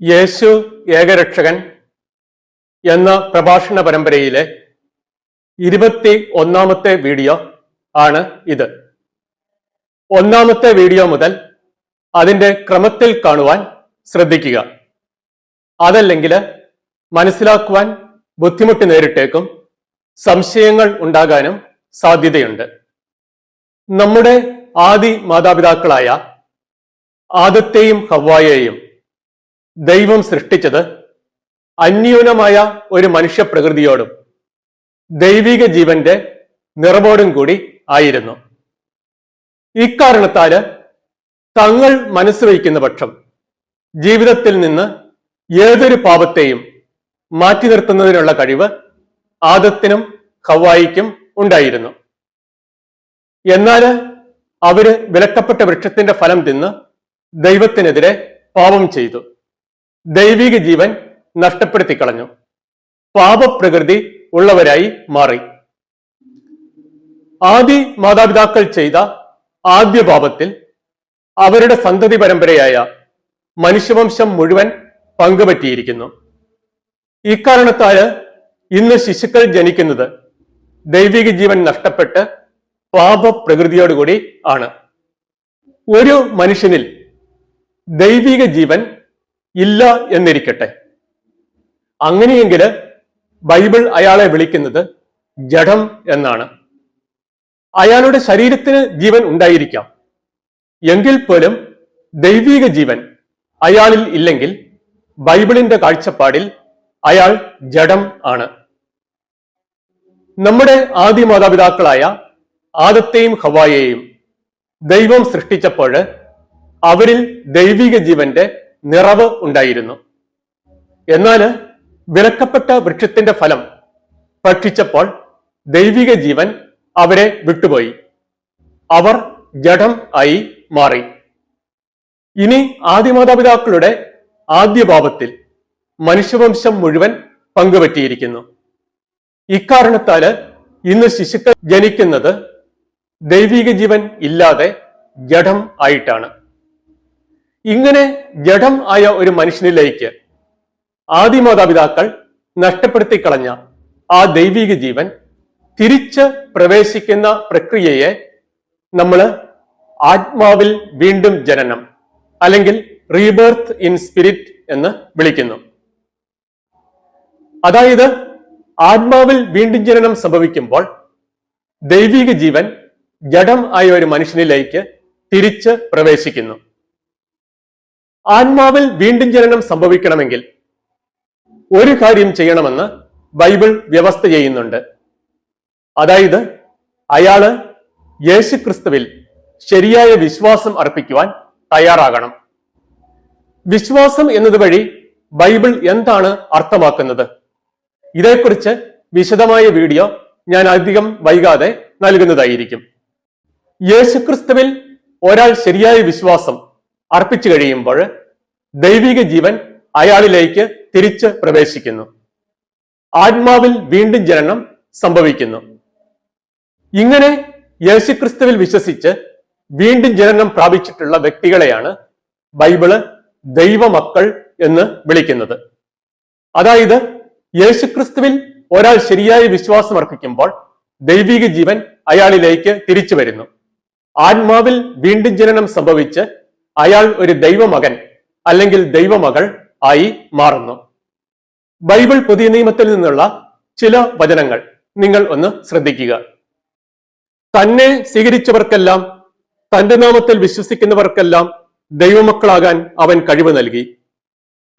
യേശു ഏകരക്ഷകൻ എന്ന പ്രഭാഷണ പരമ്പരയിലെ ഇരുപത്തി ഒന്നാമത്തെ വീഡിയോ ആണ് ഇത്. ഒന്നാമത്തെ വീഡിയോ മുതൽ അതിന്റെ ക്രമത്തിൽ കാണുവാൻ ശ്രദ്ധിക്കുക. അതല്ലെങ്കിൽ മനസ്സിലാക്കുവാൻ ബുദ്ധിമുട്ട് നേരിട്ടേക്കും സംശയങ്ങൾ ഉണ്ടാകാനും സാധ്യതയുണ്ട്. നമ്മുടെ ആദി മാതാപിതാക്കളായ ആദത്തെയും ഹവ്വായെയും ദൈവം സൃഷ്ടിച്ചത് അന്യൂനമായ ഒരു മനുഷ്യ പ്രകൃതിയോടും ദൈവിക ജീവന്റെ നിറവോടും കൂടി ആയിരുന്നു. ഇക്കാരണത്താൽ തങ്ങൾ മനസ്സ് വയ്ക്കുന്ന പക്ഷം ജീവിതത്തിൽ നിന്ന് ഏതൊരു പാപത്തെയും മാറ്റി നിർത്തുന്നതിനുള്ള കഴിവ് ആദത്തിനും ഹവായിക്കും ഉണ്ടായിരുന്നു. എന്നാൽ അവർ വിലക്കപ്പെട്ട വൃക്ഷത്തിന്റെ ഫലം തിന്ന് ദൈവത്തിനെതിരെ പാപം ചെയ്തു. ദൈവിക ജീവൻ നഷ്ടപ്പെടുത്തി കളഞ്ഞു പാപപ്രകൃതി ഉള്ളവരായി മാറി. ആദി മാതാപിതാക്കൾ ചെയ്ത ആദ്യ പാപത്തിൽ അവരുടെ സന്തതി പരമ്പരയായ മനുഷ്യവംശം മുഴുവൻ പങ്കുപറ്റിയിരിക്കുന്നു. ഇക്കാരണത്താൽ ഇന്ന് ശിശുക്കൾ ജനിക്കുന്നത് ദൈവിക ജീവൻ നഷ്ടപ്പെട്ട് പാപപ്രകൃതിയോടുകൂടി ആണ്. ഒരു മനുഷ്യനിൽ ദൈവിക ജീവൻ ഇല്ല എന്നിരിക്കട്ടെ. അങ്ങനെയെങ്കിൽ ബൈബിൾ അയാളെ വിളിക്കുന്നത് ജഡം എന്നാണ്. അയാളുടെ ശരീരത്തിന് ജീവൻ ഉണ്ടായിരിക്കാം. എങ്കിൽ പോലും ദൈവിക ജീവൻ അയാളിൽ ഇല്ലെങ്കിൽ ബൈബിളിന്റെ കാഴ്ചപ്പാടിൽ അയാൾ ജഡം ആണ്. നമ്മുടെ ആദ്യ മാതാപിതാക്കളായ ആദത്തെയും ഹവായെയും ദൈവം സൃഷ്ടിച്ചപ്പോൾ അവരിൽ ദൈവിക ജീവന്റെ നിറവ് ഉണ്ടായിരുന്നു. എന്നാൽ വിലക്കപ്പെട്ട വൃക്ഷത്തിന്റെ ഫലം ഭക്ഷിച്ചപ്പോൾ ദൈവിക ജീവൻ അവരെ വിട്ടുപോയി. അവർ ജഡം ആയി മാറി. ഇനി ആദിമാതാപിതാക്കളുടെ ആദ്യ ഭാവത്തിൽ മനുഷ്യവംശം മുഴുവൻ പങ്കുപറ്റിയിരിക്കുന്നു. ഇക്കാരണത്താൽ ഇന്ന് ശിശുക്കൾ ജനിക്കുന്നത് ദൈവിക ജീവൻ ഇല്ലാതെ ജഡം ആയിട്ടാണ്. ഇങ്ങനെ ജഡം ആയ ഒരു മനുഷ്യനിലേക്ക് ആദിമാതാപിതാക്കൾ നഷ്ടപ്പെടുത്തി കളഞ്ഞ ആ ദൈവിക ജീവൻ തിരിച്ച് പ്രവേശിക്കുന്ന പ്രക്രിയയെ നമ്മൾ ആത്മാവിൽ വീണ്ടും ജനനം അല്ലെങ്കിൽ റീബേർത്ത് ഇൻ സ്പിരിറ്റ് എന്ന് വിളിക്കുന്നു. അതായത് ആത്മാവിൽ വീണ്ടും ജനനം സംഭവിക്കുമ്പോൾ ദൈവിക ജീവൻ ജഡം ആയ ഒരു മനുഷ്യനിലേക്ക് തിരിച്ച് പ്രവേശിക്കുന്നു. ആത്മാവിൽ വീണ്ടും ജനനം സംഭവിക്കണമെങ്കിൽ ഒരു കാര്യം ചെയ്യണമെന്ന് ബൈബിൾ വ്യവസ്ഥ ചെയ്യുന്നുണ്ട്. അതായത് അയാൾ യേശുക്രിസ്തുവിൽ ശരിയായ വിശ്വാസം അർപ്പിക്കുവാൻ തയ്യാറാകണം. വിശ്വാസം എന്നതുവഴി ബൈബിൾ എന്താണ് അർത്ഥമാക്കുന്നത്? ഇതേക്കുറിച്ച് വിശദമായ വീഡിയോ ഞാൻ അധികം വൈകാതെ നൽകുന്നതായിരിക്കും. യേശുക്രിസ്തുവിൽ ഒരാൾ ശരിയായ വിശ്വാസം അർപ്പിച്ചു കഴിയുമ്പോൾ ദൈവിക ജീവൻ അയാളിലേക്ക് തിരിച്ച് പ്രവേശിക്കുന്നു. ആത്മാവിൽ വീണ്ടും ജനനം സംഭവിക്കുന്നു. ഇങ്ങനെ യേശുക്രിസ്തുവിൽ വിശ്വസിച്ച് വീണ്ടും ജനനം പ്രാപിച്ചിട്ടുള്ള വ്യക്തികളെയാണ് ബൈബിൾ ദൈവമക്കൾ എന്ന് വിളിക്കുന്നത്. അതായത് യേശുക്രിസ്തുവിൽ ഒരാൾ ശരിയായ വിശ്വാസം അർപ്പിക്കുമ്പോൾ ദൈവിക ജീവൻ അയാളിലേക്ക് തിരിച്ചു വരുന്നു. ആത്മാവിൽ വീണ്ടും ജനനം സംഭവിച്ച് അയാൾ ഒരു ദൈവമകൻ അല്ലെങ്കിൽ ദൈവമകൾ ആയി മാറുന്നു. ബൈബിൾ പുതിയ നിയമത്തിൽ നിന്നുള്ള ചില വചനങ്ങൾ നിങ്ങൾ ഒന്ന് ശ്രദ്ധിക്കുക. തന്നെ സ്വീകരിച്ചവർക്കെല്ലാം തന്റെ നാമത്തിൽ വിശ്വസിക്കുന്നവർക്കെല്ലാം ദൈവമക്കളാകാൻ അവൻ കഴിവ് നൽകി.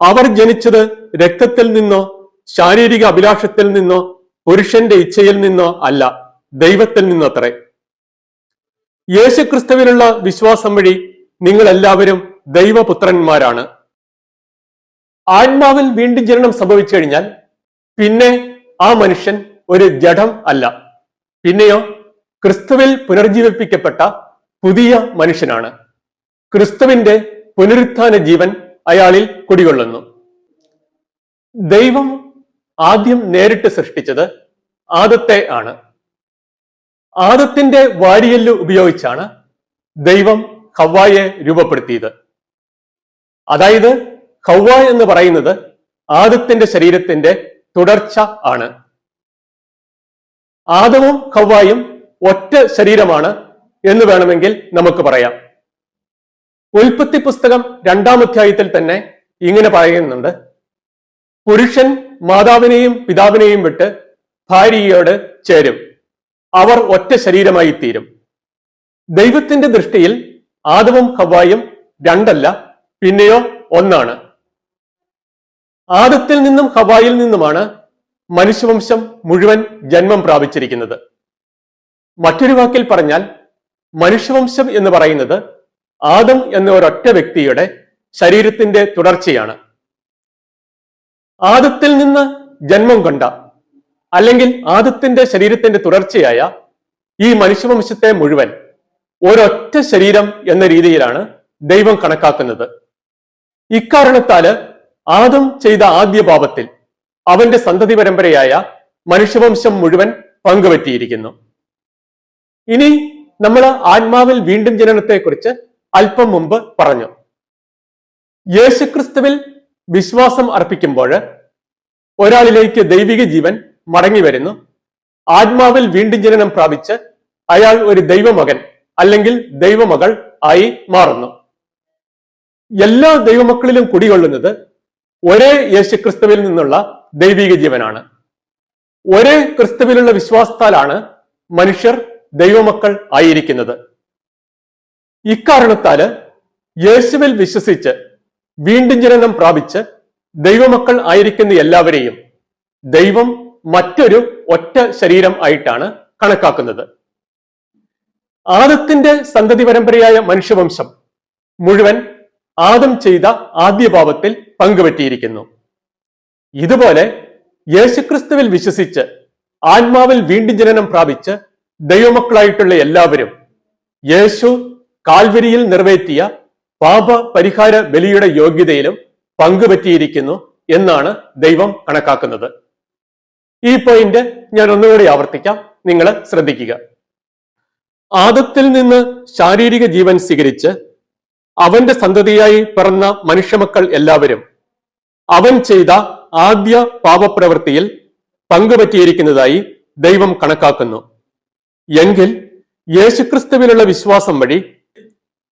അവർ ജനിച്ചത് രക്തത്തിൽ നിന്നോ ശാരീരിക അഭിലാഷത്തിൽ നിന്നോ പുരുഷന്റെ ഇച്ഛയിൽ നിന്നോ അല്ല ദൈവത്തിൽ നിന്നത്രേ. യേശുക്രിസ്തുവിനുള്ള വിശ്വാസം വഴി നിങ്ങൾ എല്ലാവരും ദൈവപുത്രന്മാരാണ്. ആത്മാവിൽ വീണ്ടും ജനനം സംഭവിച്ചു കഴിഞ്ഞാൽ പിന്നെ ആ മനുഷ്യൻ ഒരു ജഡം അല്ല. പിന്നെയോ ക്രിസ്തുവിൽ പുനർജീവിപ്പിക്കപ്പെട്ട പുതിയ മനുഷ്യനാണ്. ക്രിസ്തുവിന്റെ പുനരുത്ഥാന ജീവൻ അയാളിൽ കുടികൊള്ളുന്നു. ദൈവം ആദ്യം നേരിട്ട് സൃഷ്ടിച്ചത് ആദത്തെ ആണ്. ആദത്തിന്റെ വാരിയല്ല് ഉപയോഗിച്ചാണ് ദൈവം ഹവായെ രൂപപ്പെടുത്തിയത്. അതായത് ഹവ്വ എന്ന് പറയുന്നത് ആദത്തിന്റെ ശരീരത്തിന്റെ തുടർച്ച ആണ്. ആദവും ഹൗവായും ഒറ്റ ശരീരമാണ് എന്ന് വേണമെങ്കിൽ നമുക്ക് പറയാം. ഉൽപ്പത്തി പുസ്തകം രണ്ടാം അധ്യായത്തിൽ തന്നെ ഇങ്ങനെ പറയുന്നുണ്ട്. പുരുഷൻ മാതാവിനെയും പിതാവിനെയും വിട്ട് ഭാര്യയോട് ചേരും. അവർ ഒറ്റ ശരീരമായി തീരും ദൈവത്തിന്റെ ദൃഷ്ടിയിൽ ആദവും ഹവായും രണ്ടല്ല പിന്നെയോ ഒന്നാണ്. ആദത്തിൽ നിന്നും ഹവായിൽ നിന്നുമാണ് മനുഷ്യവംശം മുഴുവൻ ജന്മം പ്രാപിച്ചിരിക്കുന്നത്. മറ്റൊരു വാക്കിൽ പറഞ്ഞാൽ മനുഷ്യവംശം എന്ന് പറയുന്നത് ആദം എന്ന ഒരൊറ്റ വ്യക്തിയുടെ ശരീരത്തിന്റെ തുടർച്ചയാണ്. ആദത്തിൽ നിന്ന് ജന്മം കൊണ്ട അല്ലെങ്കിൽ ആദത്തിന്റെ ശരീരത്തിന്റെ തുടർച്ചയായ ഈ മനുഷ്യവംശത്തെ മുഴുവൻ ഒരൊറ്റ ശരീരം എന്ന രീതിയിലാണ് ദൈവം കണക്കാക്കുന്നത്. ഇക്കാരണത്താൽ ആദം ചെയ്ത ആദ്യ പാപത്തിൽ അവന്റെ സന്തതി പരമ്പരയായ മനുഷ്യവംശം മുഴുവൻ പങ്കുപറ്റിയിരിക്കുന്നു ഇനി നമ്മൾ ആത്മാവിൽ വീണ്ടും ജനനത്തെക്കുറിച്ച് അല്പം മുമ്പ് പറഞ്ഞു. യേശുക്രിസ്തുവിൽ വിശ്വാസം അർപ്പിക്കുമ്പോൾ ഒരാളിലേക്ക് ദൈവിക ജീവൻ മടങ്ങി വരുന്നു. ആത്മാവിൽ വീണ്ടും ജനനം പ്രാപിച്ച് അയാൾ ഒരു ദൈവമകൻ അല്ലെങ്കിൽ ദൈവമകൾ ആയി മാറുന്നു. എല്ലാ ദൈവമക്കളിലും കുടികൊള്ളുന്നത് ഒരേ യേശുക്രിസ്തുവിൽ നിന്നുള്ള ദൈവിക ജീവനാണ്. ഒരേ ക്രിസ്തുവിലുള്ള വിശ്വാസത്താലാണ് മനുഷ്യർ ദൈവമക്കൾ ആയിരിക്കുന്നത്. ഇക്കാരണത്താൽ യേശുവിൽ വിശ്വസിച്ച് വീണ്ടും ജനനം പ്രാപിച്ച് ദൈവമക്കൾ ആയിരിക്കുന്ന എല്ലാവരെയും ദൈവം മറ്റൊരു ഒറ്റ ശരീരം ആയിട്ടാണ് കണക്കാക്കുന്നത്. ആദത്തിന്റെ സന്തതി പരമ്പരയായ മനുഷ്യവംശം മുഴുവൻ ആദം ചെയ്ത ആദ്യ പാപത്തിൽ പങ്കുപറ്റിയിരിക്കുന്നു. ഇതുപോലെ യേശുക്രിസ്തുവിൽ വിശ്വസിച്ച് ആത്മാവിൽ വീണ്ടും ജനനം പ്രാപിച്ച് ദൈവമക്കളായിട്ടുള്ള എല്ലാവരും യേശു കാൽവരിയിൽ നിറവേറ്റിയ പാപ പരിഹാര ബലിയുടെ യോഗ്യതയിലും പങ്കുപറ്റിയിരിക്കുന്നു എന്നാണ് ദൈവം കണക്കാക്കുന്നത്. ഈ പോയിന്റ് ഞാൻ ഒന്നുകൂടി ആവർത്തിക്കാം. നിങ്ങൾ ശ്രദ്ധിക്കുക. ആദത്തിൽ നിന്ന് ശാരീരിക ജീവൻ സ്വീകരിച്ച് അവന്റെ സന്തതിയായി പിറന്ന മനുഷ്യമക്കൾ എല്ലാവരും അവൻ ചെയ്ത ആദ്യ പാപപ്രവൃത്തിയിൽ പങ്കുപറ്റിയിരിക്കുന്നതായി ദൈവം കണക്കാക്കുന്നു. എങ്കിൽ യേശുക്രിസ്തുവിലുള്ള വിശ്വാസം വഴി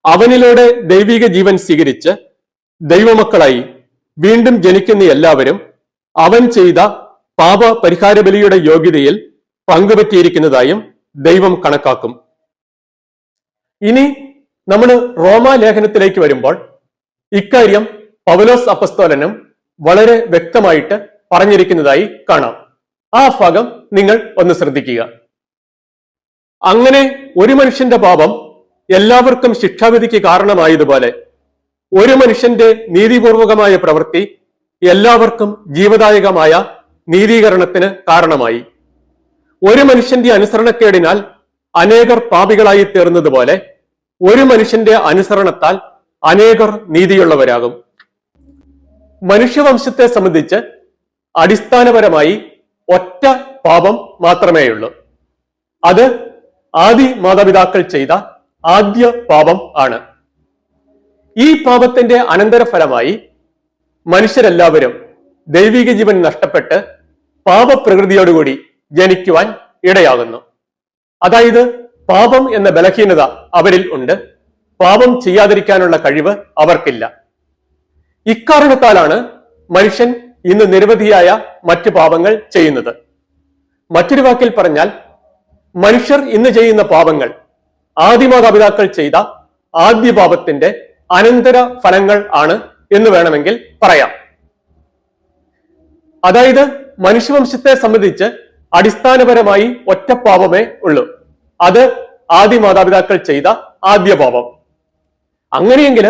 അവനിലൂടെ ദൈവിക ജീവൻ സ്വീകരിച്ച് ദൈവമക്കളായി വീണ്ടും ജനിക്കുന്ന എല്ലാവരും അവൻ ചെയ്ത പാപ പരിഹാര ബലിയുടെ യോഗ്യതയിൽ പങ്കുപറ്റിയിരിക്കുന്നതായും ദൈവം കണക്കാക്കും. ഇനി നമ്മൾ റോമാലേഖനത്തിലേക്ക് വരുമ്പോൾ ഇക്കാര്യം പൗലോസ് അപ്പസ്തോലനും വളരെ വ്യക്തമായിട്ട് പറഞ്ഞിരിക്കുന്നതായി കാണാം. ആ ഭാഗം നിങ്ങൾ ഒന്ന് ശ്രദ്ധിക്കുക. അങ്ങനെ ഒരു മനുഷ്യന്റെ പാപം എല്ലാവർക്കും ശിക്ഷാവിധിക്ക് കാരണമായതുപോലെ ഒരു മനുഷ്യന്റെ നീതിപൂർവകമായ പ്രവൃത്തി എല്ലാവർക്കും ജീവദായകമായ നീതീകരണത്തിന് കാരണമായി. ഒരു മനുഷ്യന്റെ അനുസരണക്കേടിനാൽ അനേകർ പാപികളായി തീർന്നതുപോലെ ഒരു മനുഷ്യന്റെ അനുസരണത്താൽ അനേകർ നീതിയുള്ളവരാകും. മനുഷ്യവംശത്തെ സംബന്ധിച്ച് അടിസ്ഥാനപരമായി ഒറ്റ പാപം മാത്രമേയുള്ളൂ. അത് ആദി മാതാപിതാക്കൾ ചെയ്ത ആദ്യ പാപം ആണ്. ഈ പാപത്തിന്റെ അനന്തരഫലമായി മനുഷ്യരെല്ലാവരും ദൈവിക ജീവൻ നഷ്ടപ്പെട്ട് പാപപ്രകൃതിയോടുകൂടി ജനിക്കുവാൻ ഇടയാകുന്നു. അതായത് പാപം എന്ന ബലഹീനത അവരിൽ ഉണ്ട്. പാപം ചെയ്യാതിരിക്കാനുള്ള കഴിവ് അവർക്കില്ല. ഇക്കാരണത്താലാണ് മനുഷ്യൻ ഇന്ന് നിരവധിയായ മറ്റ് പാപങ്ങൾ ചെയ്യുന്നത്. മറ്റൊരു വാക്കിൽ പറഞ്ഞാൽ മനുഷ്യർ ഇന്ന് ചെയ്യുന്ന പാപങ്ങൾ ആദിമാതാപിതാക്കൾ ചെയ്ത ആദ്യ പാപത്തിന്റെ അനന്തര ഫലങ്ങൾ ആണ് എന്ന് വേണമെങ്കിൽ പറയാം. അതായത് മനുഷ്യവംശത്തെ സംബന്ധിച്ച് അടിസ്ഥാനപരമായി ഒറ്റ പാപമേ ഉള്ളൂ. അത് ആദ്യ മാതാപിതാക്കൾ ചെയ്ത ആദ്യ പാപം അങ്ങനെയെങ്കിൽ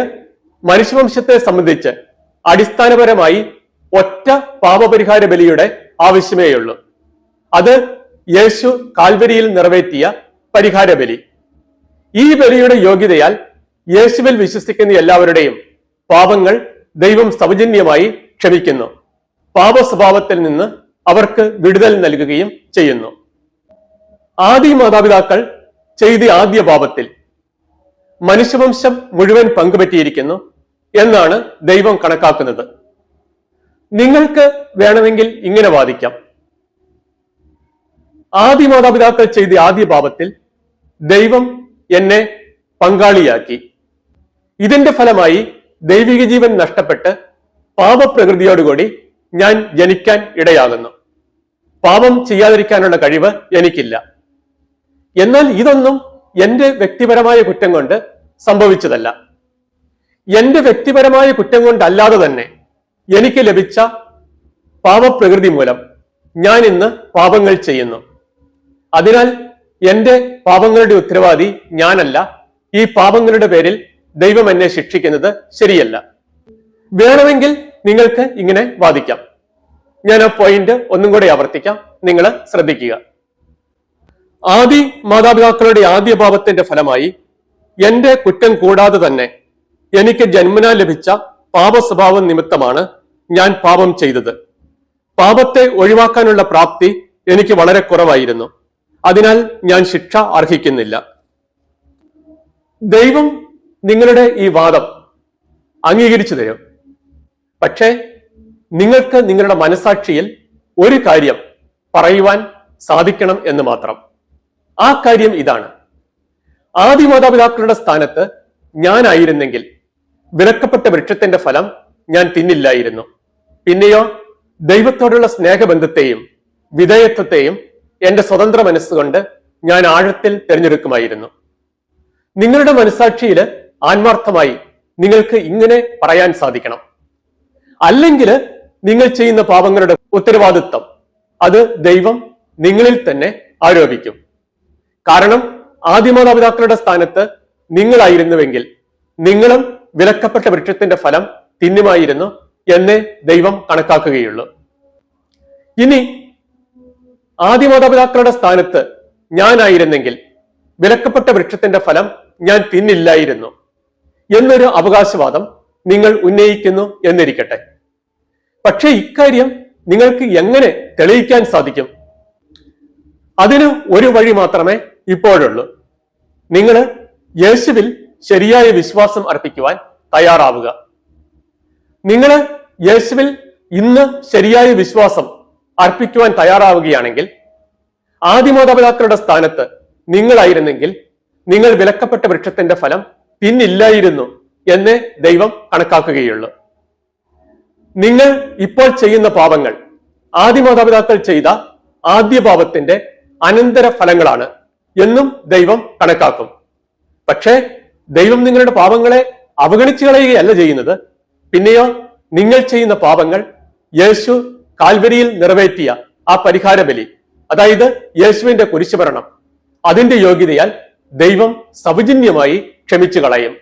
മനുഷ്യവംശത്തെ സംബന്ധിച്ച് അടിസ്ഥാനപരമായി ഒറ്റ പാപപരിഹാര ബലിയുടെ ആവശ്യമേയുള്ളൂ അത് യേശു കാൽവരിയിൽ നിറവേറ്റിയ പരിഹാര ബലി. ഈ ബലിയുടെ യോഗ്യതയാൽ യേശുവിൽ വിശ്വസിക്കുന്ന എല്ലാവരുടെയും പാപങ്ങൾ ദൈവം സൗജന്യമായി ക്ഷമിക്കുന്നു. പാപ സ്വഭാവത്തിൽ നിന്ന് അവർക്ക് വിടുതൽ നൽകുകയും ചെയ്യുന്നു. ആദി മാതാപിതാക്കൾ ചെയ്ത ആദ്യ പാപത്തിൽ മനുഷ്യവംശം മുഴുവൻ പങ്കുപറ്റിയിരിക്കുന്നു എന്നാണ് ദൈവം കണക്കാക്കുന്നത്. നിങ്ങൾക്ക് വേണമെങ്കിൽ ഇങ്ങനെ വാദിക്കാം. ആദി മാതാപിതാക്കൾ ചെയ്ത ആദ്യ പാപത്തിൽ ദൈവം എന്നെ പങ്കാളിയാക്കി. ഇതിന്റെ ഫലമായി ദൈവിക ജീവൻ നഷ്ടപ്പെട്ട് പാപപ്രകൃതിയോടുകൂടി ഞാൻ ജനിക്കാൻ ഇടയാകുന്നു. പാപം ചെയ്യാതിരിക്കാനുള്ള കഴിവ് എനിക്കില്ല. എന്നാൽ ഇതൊന്നും എന്റെ വ്യക്തിപരമായ കുറ്റം കൊണ്ട് സംഭവിച്ചതല്ല. എന്റെ വ്യക്തിപരമായ കുറ്റം കൊണ്ടല്ലാതെ തന്നെ എനിക്ക് ലഭിച്ച പാപപ്രകൃതി മൂലം ഞാൻ ഇന്ന് പാപങ്ങൾ ചെയ്യുന്നു. അതിനാൽ എന്റെ പാപങ്ങളുടെ ഉത്തരവാദി ഞാനല്ല. ഈ പാപങ്ങളുടെ പേരിൽ ദൈവം എന്നെ ശിക്ഷിക്കുന്നത് ശരിയല്ല. വേണമെങ്കിൽ നിങ്ങൾക്ക് ഇങ്ങനെ വാദിക്കാം. ഞാൻ ആ പോയിന്റ് ഒന്നും കൂടെ ആവർത്തിക്കാം. നിങ്ങൾ ശ്രദ്ധിക്കുക. ആദി മാതാപിതാക്കളുടെ ആദ്യ ഭാവത്തിന്റെ ഫലമായി എന്റെ കുറ്റം കൂടാതെ തന്നെ എനിക്ക് ജന്മന ലഭിച്ച പാപ സ്വഭാവം നിമിത്തമാണ് ഞാൻ പാപം ചെയ്തത്. പാപത്തെ ഒഴിവാക്കാനുള്ള പ്രാപ്തി എനിക്ക് വളരെ കുറവായിരുന്നു. അതിനാൽ ഞാൻ ശിക്ഷ അർഹിക്കുന്നില്ല. ദൈവം നിങ്ങളുടെ ഈ വാദം അംഗീകരിച്ചു തരും. പക്ഷേ നിങ്ങൾക്ക് നിങ്ങളുടെ മനസാക്ഷിയിൽ ഒരു കാര്യം പറയുവാൻ സാധിക്കണം എന്ന് മാത്രം. ആ കാര്യം ഇതാണ്. ആദ്യ മാതാപിതാക്കളുടെ സ്ഥാനത്ത് ഞാനായിരുന്നെങ്കിൽ വിലക്കപ്പെട്ട വൃക്ഷത്തിന്റെ ഫലം ഞാൻ തിന്നില്ലായിരുന്നു. പിന്നെയോ ദൈവത്തോടുള്ള സ്നേഹബന്ധത്തെയും വിധേയത്വത്തെയും എന്റെ സ്വതന്ത്ര മനസ്സുകൊണ്ട് ഞാൻ ആഴത്തിൽ തിരഞ്ഞെടുക്കുമായിരുന്നു. നിങ്ങളുടെ മനസാക്ഷിയിൽ ആത്മാർത്ഥമായി നിങ്ങൾക്ക് ഇങ്ങനെ പറയാൻ സാധിക്കണം. അല്ലെങ്കിൽ നിങ്ങൾ ചെയ്യുന്ന പാപങ്ങളുടെ ഉത്തരവാദിത്വം അത് ദൈവം നിങ്ങളിൽ തന്നെ ആരോപിക്കും. കാരണം ആദ്യ മാതാപിതാക്കളുടെ സ്ഥാനത്ത് നിങ്ങളായിരുന്നുവെങ്കിൽ നിങ്ങളും വിലക്കപ്പെട്ട വൃക്ഷത്തിന്റെ ഫലം തിന്നുമായിരുന്നു എന്നേ ദൈവം കണക്കാക്കുകയുള്ളൂ. ഇനി ആദ്യ മാതാപിതാക്കളുടെ സ്ഥാനത്ത് ഞാനായിരുന്നെങ്കിൽ വിലക്കപ്പെട്ട വൃക്ഷത്തിന്റെ ഫലം ഞാൻ തിന്നില്ലായിരുന്നു. എന്നൊരു അവകാശവാദം നിങ്ങൾ ഉന്നയിക്കുന്നു എന്നിരിക്കട്ടെ. പക്ഷേ ഇക്കാര്യം നിങ്ങൾക്ക് എങ്ങനെ തെളിയിക്കാൻ സാധിക്കും? അതിന് ഒരു വഴി മാത്രമേ ഇപ്പോഴുള്ളൂ. നിങ്ങൾ യേശുവിൽ ശരിയായ വിശ്വാസം അർപ്പിക്കുവാൻ തയ്യാറാവുക. നിങ്ങൾ യേശുവിൽ ഇന്ന് ശരിയായ വിശ്വാസം അർപ്പിക്കുവാൻ തയ്യാറാവുകയാണെങ്കിൽ ആദിമാതാപിതാക്കളുടെ സ്ഥാനത്ത് നിങ്ങളായിരുന്നെങ്കിൽ നിങ്ങൾ വിലക്കപ്പെട്ട വൃക്ഷത്തിന്റെ ഫലം പിന്നില്ലായിരുന്നു എന്നേ ദൈവം കണക്കാക്കുകയുള്ളൂ. നിങ്ങൾ ഇപ്പോൾ ചെയ്യുന്ന പാപങ്ങൾ ആദ്യ മാതാപിതാക്കൾ ചെയ്ത ആദ്യ പാപത്തിന്റെ അനന്തര ഫലങ്ങളാണ് എന്നും ദൈവം കണക്കാക്കും. പക്ഷേ ദൈവം നിങ്ങളുടെ പാപങ്ങളെ അവഗണിച്ചു കളയുകയല്ല ചെയ്യുന്നത്. പിന്നെയോ നിങ്ങൾ ചെയ്യുന്ന പാപങ്ങൾ യേശു കാൽവരിയിൽ നിറവേറ്റിയ ആ പരിഹാര ബലി അതായത് യേശുവിന്റെ കുരിശുമരണം അതിന്റെ യോഗ്യതയാൽ ദൈവം സൗജന്യമായി ക്ഷമിച്ചു കളയും